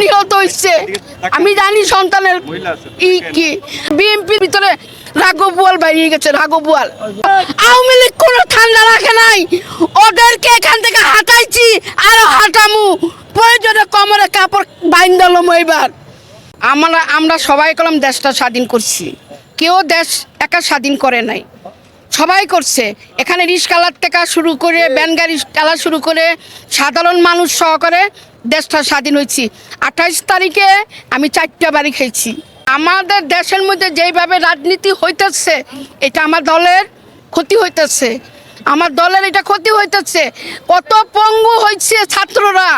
নিহত হচ্ছে আমি জানি সন্তানের ই কি। বিএনপির ভিতরে রাঘব বোয়াল বাইরে গেছে রাঘব বোয়াল। আওয়ামী লীগ কোনো ঠান্ডা রাখে নাই। ওদেরকে এখান থেকে হাঁটাইছি আরও হাঁটামু। প্রয়োজনে কমরে কাপড় বাইন্দালম এবার আমরা আমরা সবাই কলম দেশটা স্বাধীন করছি। কেউ দেশ একা স্বাধীন করে নাই। সবাই করছে। এখানে রিস্কালার থেকে শুরু করে ব্যান গাড়ি চালা শুরু করে সাধারণ মানুষ সহকারে দেশটা স্বাধীন হয়েছি। আঠাইশ তারিখে আমি চারটা বাড়ি খেয়েছি। আমাদের দেশের মধ্যে যেইভাবে রাজনীতি হইতেছে এটা আমার দলের ক্ষতি হইতেছে। আমার দলের এটা ক্ষতি হইতেছে। কত পঙ্গু হয়েছে ছাত্ররা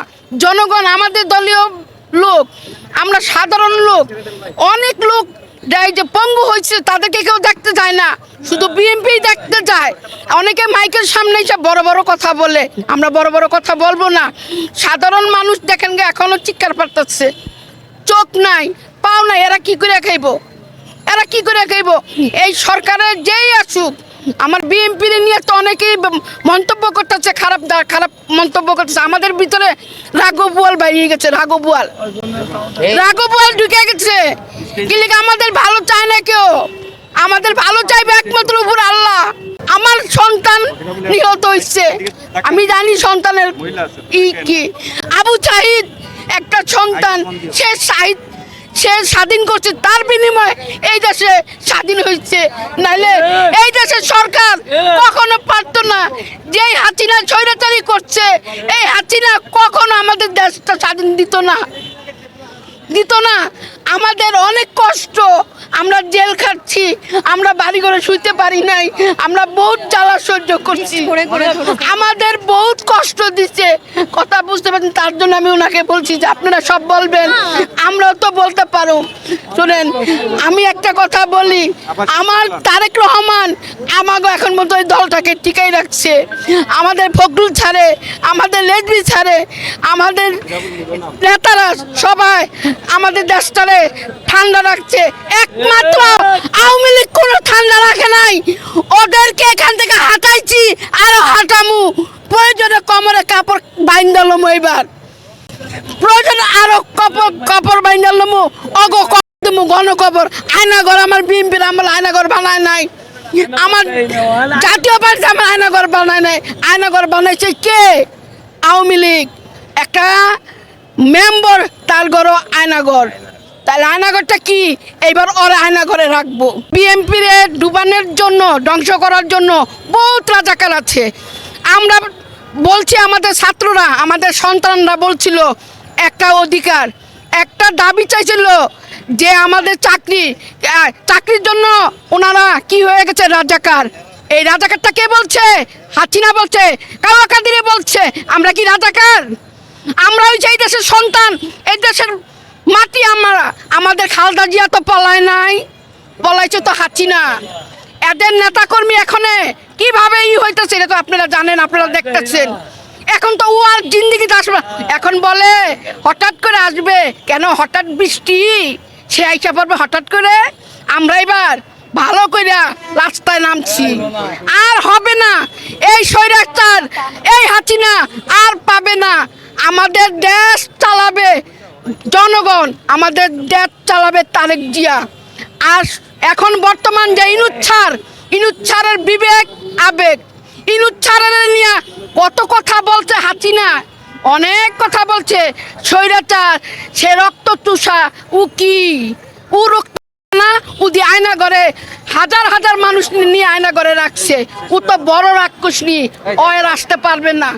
জনগণ আমাদের দলীয় লোক আমরা সাধারণ লোক অনেক লোক এই যে পঙ্গু হয়েছে, তাদেরকে কেউ দেখতে যায় না। শুধু বিএনপি দেখতে যায় অনেকে মাইকের সামনে এসে বড় বড় কথা বলে। আমরা বড় বড় কথা বলব না। সাধারণ মানুষ দেখেন গে এখনও চিৎকার পারতেছে চোখ নাই, পাও নাই, এরা কি করে খাইব? এরা কি করে খাইব? এই সরকারের যেই আসুক আমার বিএনপি নিয়ে তো অনেকেই মন্তব্য করতেছে খারাপ খারাপ মন্তব্য করতেছে। আমাদের ভিতরে রাঘব বোয়াল বাইরে গেছে রাঘব বোয়াল। রাঘব বোয়াল ঢুকে গেছে। কিন্তু আমাদের ভালো চায় না কেউ? আমাদের ভালো চাইবে একমাত্র উপর আল্লাহ। আমার সন্তান নিহত হচ্ছে আমি জানি সন্তানের ই কি। আবু চাহিদ একটা সন্তান সে শাহিদ সে স্বাধীন করছে, তার বিনিময়ে এই দেশে স্বাধীন হয়েছে। নাইলে এই দেশের সরকার কখনো পারত না। যেই হাসিনা স্বৈরাচারী করছে, এই হাসিনা কখনো আমাদের দেশটা স্বাধীন দিত না। দিত না। আমাদের অনেক কষ্ট। আমরা জেল খাচ্ছি আমরা বাড়ি ঘরে শুইতে পারি নাই আমরা বহুত জ্বালা সহ্য করছি। আমাদের বহুত কষ্ট দিচ্ছে। কথা বুঝতে পারছেন তার জন্য আমি ওনাকে বলছি যে আপনারা সব বলবেন আমরাও তো বলতে পারো। শোনেন আমি একটা কথা বলি আমার তারেক রহমান আমাকে এখন মতো ওই দলটাকে টিকাই রাখছে। আমাদের ফখরুল ছাড়ে আমাদের লেজবি ছাড়ে আমাদের নেতারা সবাই আমাদের দেশটারে ঠান্ডা রাখছে। একমাত্র আওয়ামী লীগ কোনো ঠান্ডা রাখে নাই। ওদেরকে এখান থেকে হাঁটাইছি আরও হাঁটামু। প্রয়োজনে কমরে কাপড় বাইন্দালম এবার প্রয়োজনে আরও কাপড় কাপড় বাইন্দালম অগ দেবো ঘন কবর। আয়নাঘর আমার বিএমপির আমার আয়নাঘর বানায় নাই। আমার জাতীয় পার্টি আমার আয়নাঘর বানায় নাই। আয়নাঘর বানাইছে কে? আওয়ামী লীগ। একটা মেম্বার তার ঘর আয়নাঘর। তাহলে আয়নাঘরটা কি? এইবার ওর আয়নাঘরে রাখব। বিএমপির ডুবানের জন্য, ধ্বংস করার জন্য বহুত রাজাকার আছে। আমরা বলছি আমাদের ছাত্ররা, আমাদের সন্তানরা বলছিল, একটা অধিকার, একটা দাবি চাইছিল যে আমাদের চাকরি চাকরির জন্য ওনারা কি হয়ে গেছে রাজাকার? এই রাজাকারটা কে বলছে? হাসিনা বলছে কালা কাদিরে বলছে, আমরা কি রাজাকার? আমরা ওই যে এই দেশের সন্তান, এই দেশের মাটি আমরা, আমাদের খালদা জিয়া তো পলায় নাই, পলাইছে তো হাসিনা এদের নেতাকর্মী এখনে কীভাবে ই হইতেছে এটা তো আপনারা জানেন, আপনারা দেখতেছেন। এখন তো ও আর জিন্দিগিতে আসবে এখন বলে, হঠাৎ করে আসবে, কেন হঠাৎ বৃষ্টি? সে আইসা পড়বে হঠাৎ করে। আমরা এবার ভালো কইরা রাস্তায় নামছি। আর হবে না, এই স্বৈরাচার, এই হাসিনা আর পাবে না। আমাদের দেশ চালাবে। জনগণ আমাদের দেশ চালাবে তারেক জিয়া। আর এখন বর্তমান যে ইনুচ্ছার, ইনুচ্ছারের বিবেক, আবেগ, ইনুচ্ছারের নিয়ে কত কথা বলছে হাসিনা। অনেক কথা বলছে, স্বৈরাচার, সে রক্ত চুষা উ কি? উ রক্ত না, উ উদি আয়না ঘরে হাজার হাজার মানুষ নিয়ে আয়না ঘরে রাখছে। ও তো বড় রাক্ষস নিয়ে অয়ের আসতে পারবে না।